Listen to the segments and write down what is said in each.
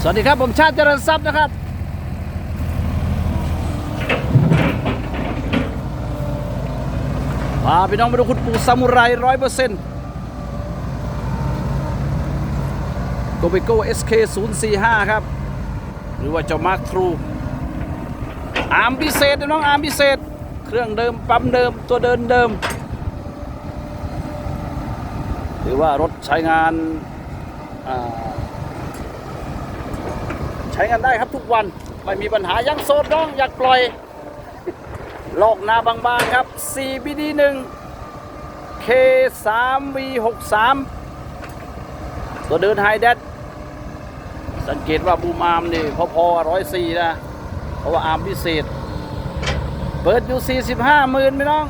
สวัสดีครับ ผมชาติเจริญทรัพย์นะครับ พาพี่น้องมาดูคุณปู่ซามูไรร้อยเปอร์เซ็นต์โกเบโก้ SK 0 4 5ครับ หรือว่าเจ้ามาร์คทรู อาร์มพิเศษนะน้องอาร์มพิเศษ เครื่องเดิม ปั๊มเดิมตัวเดินเดิม หรือว่ารถใช้งานอ่า ช้งานได้ครับทุกวัน ไม่มีปัญหายังโซดน้องอยากปล่อยลอกนาบางๆครับ CBD 1 K 3 V 6 3 ตัวเดินไฮเดดสังเกตว่าบูมอาร์มนี่พอๆร้อยสี่นะ เพราะว่าอาร์มพิเศษ เปิดอยู่ 45หมื่นไหมน้อง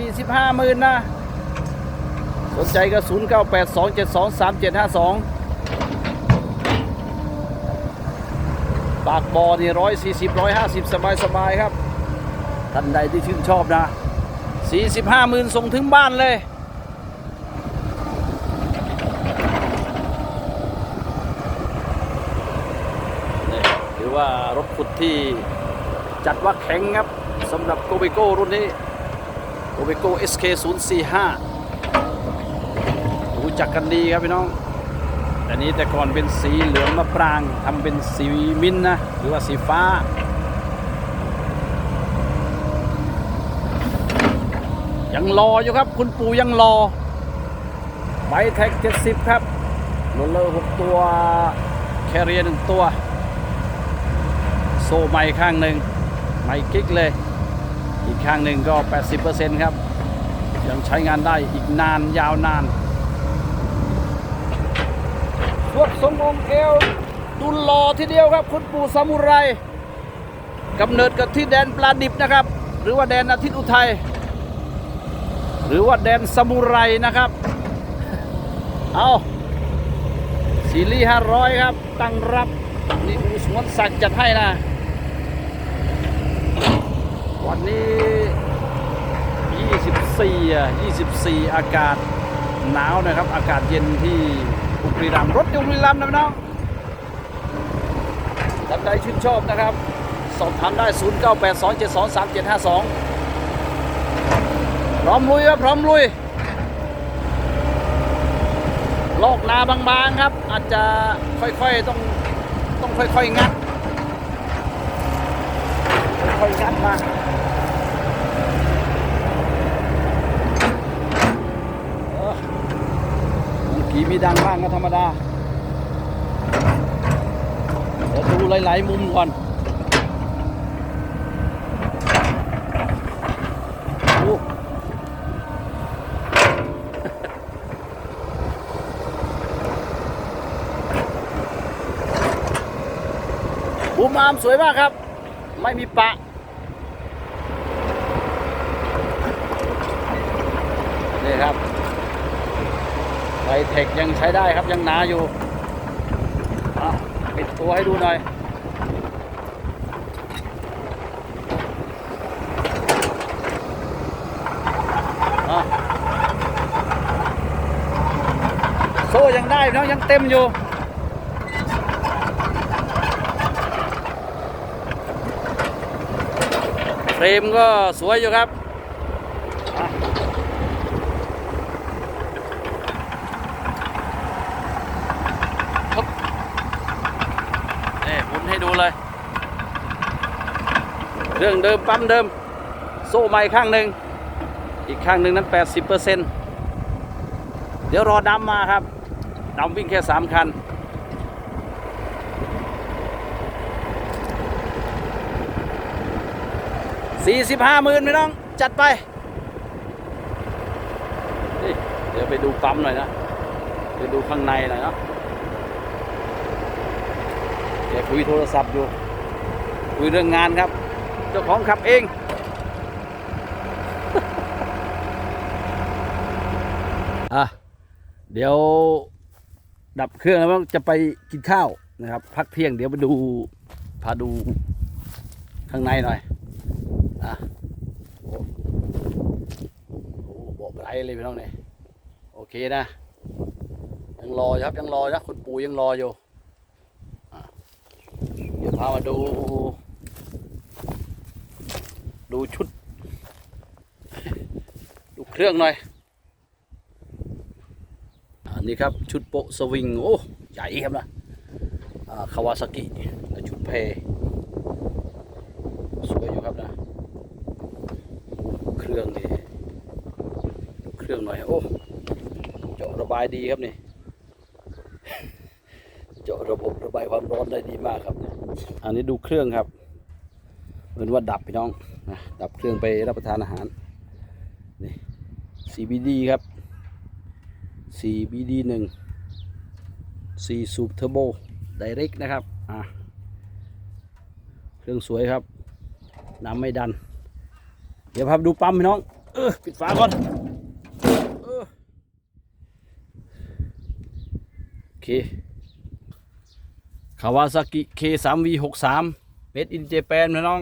45หมื่นนะ สนใจก็0 9 8 2 7 2 3 7 5 2 ปากบอนี่ร้อยสี่สิบร้อยห้าสิบสบายสบายๆครับ ท่านใดที่ชื่นชอบนะสี่สิบห้าหมื่นส่งถึงบ้านเลยนี่ถือว่ารถขุดที่จัดว่าแข็งครับสำหรับโกเบโก้รุ่นนี้โกเบโก้ SK 0 4 5รู้จักกันดีครับพี่น้อง แต่นี้แต่ก่อนเป็นสีเหลืองมะปรางทำเป็นสีมิ้นนะ หรือว่าสีฟ้า ยังรออยู่ครับ คุณปู่ยังรอไบแท็ก70ครับโรลเลอร์6ตัว แคเรียหนึ่งตัว โซ่ไม้ข้างหนึ่งไม้กิ๊กเลย อีกข้างหนึ่งก็ 80%ครับ ยังใช้งานได้อีกนานยาวนาน สวดทรงองเอวดุลหล่อทีเดียวครับ คุณปู่ซามูไรกำเนิดกับที่แดนปลาดิบนะครับ หรือว่าแดนอาทิตย์อุทัยหรือว่าแดนซามูไรนะครับ เอาซีรีส์ห้าร้อยครับ ตั้งรับนี่อูสมวนสักดิ์จัดให้นะ วันนี้ 24อะ24 อากาศหนาวนะครับ อากาศเย็นที่ บุรีรัมย์รถอยู่บุรีรัมย์นะพี่น้องท่านใดชื่นชอบนะครับ สอบถามได้ 0982723752 พร้อมลุยครับ พร้อมลุย ลอกนาบางๆครับ อาจจะค่อยๆ ต้องต้องค่อยๆ งัด ค่อยๆ งัดมา เออ มีมีดังบ้างก็ธรรมดา เดี๋ยวดูหลายๆ มุมก่อนโอ้บูมอามสวยมากครับ ไม่มีปะ นี่ครับ ไฟเทคยังใช้ได้ครับยังหนาอยู่ปิดตัวให้ดูหน่อยโซ่ยังได้นะยังเต็มอยู่เฟรมก็สวยอยู่ครับอะ นี่หมุนให้ดูเลย เรื่องเดิมปั๊มเดิม โซ่ไม้ข้างหนึ่งอีกข้างหนึ่งนั้น 80%เดี๋ยวรอดำมาครับดำวิ่งแค่ 3 คัน45หมื่นพี่น้อง จัดไป เดี๋ยวไปดูปั๊มหน่อยนะไปดูข้างในหน่อยเนาะแกคุยโทรศัพท์อยู่ คุยเรื่องงานครับ เจ้าของขับเอง อะ เดี๋ยวดับเครื่องแล้วจะไปกินข้าวนะครับ พักเที่ยงเดี๋ยวไปดู พาดูข้างในหน่อย อะโอ้โหบอกไรเลยพี่น้องเนี่ยโอเคนะ ยังรอครับยังรอนะคุณปู่ยังรออยู่เดี๋ยวพามาดู ดูชุด ดูเครื่องหน่อย อันนี้ครับชุดโปะสวิง โอ้ ใหญ่ครับนะคาวาซากิชุดเพสวยอยู่ครับนะ เครื่องนี่เครื่องหน่อย โอ้ เจาะระบายดีครับนี่เจาะระบบระบายความร้อนได้ดีมากครับ อันนี้ดูเครื่องครับ เอนว่าดับพี่น้องนะดับเครื่องไปรับประทานอาหารนี่ CBD ครับ CBD 1 C Sub Turbo Direct นะครับอะเครื่องสวยครับน้ำไม่ดัน เดี๋ยวพาไปดูปั๊มพี่น้อง เออปิดฝาก่อนเออโอเคคาวาซากิ K3V63 Made in Japan นะน้อง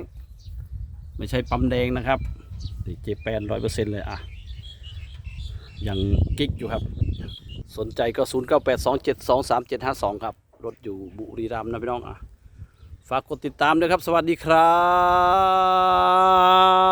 ไม่ใช่ปั๊มแดงนะครับดีเจแปนร้อยเปอร์เซ็นต์เลยอะยังกิ๊กอยู่ครับ สนใจก็ศูนย์เก้าแปดสองเจ็ดสองสามเจ็ดห้าสองครับ รถอยู่บุรีรัมย์นะพี่น้องอะฝากกดติดตามด้วยครับ สวัสดีครับ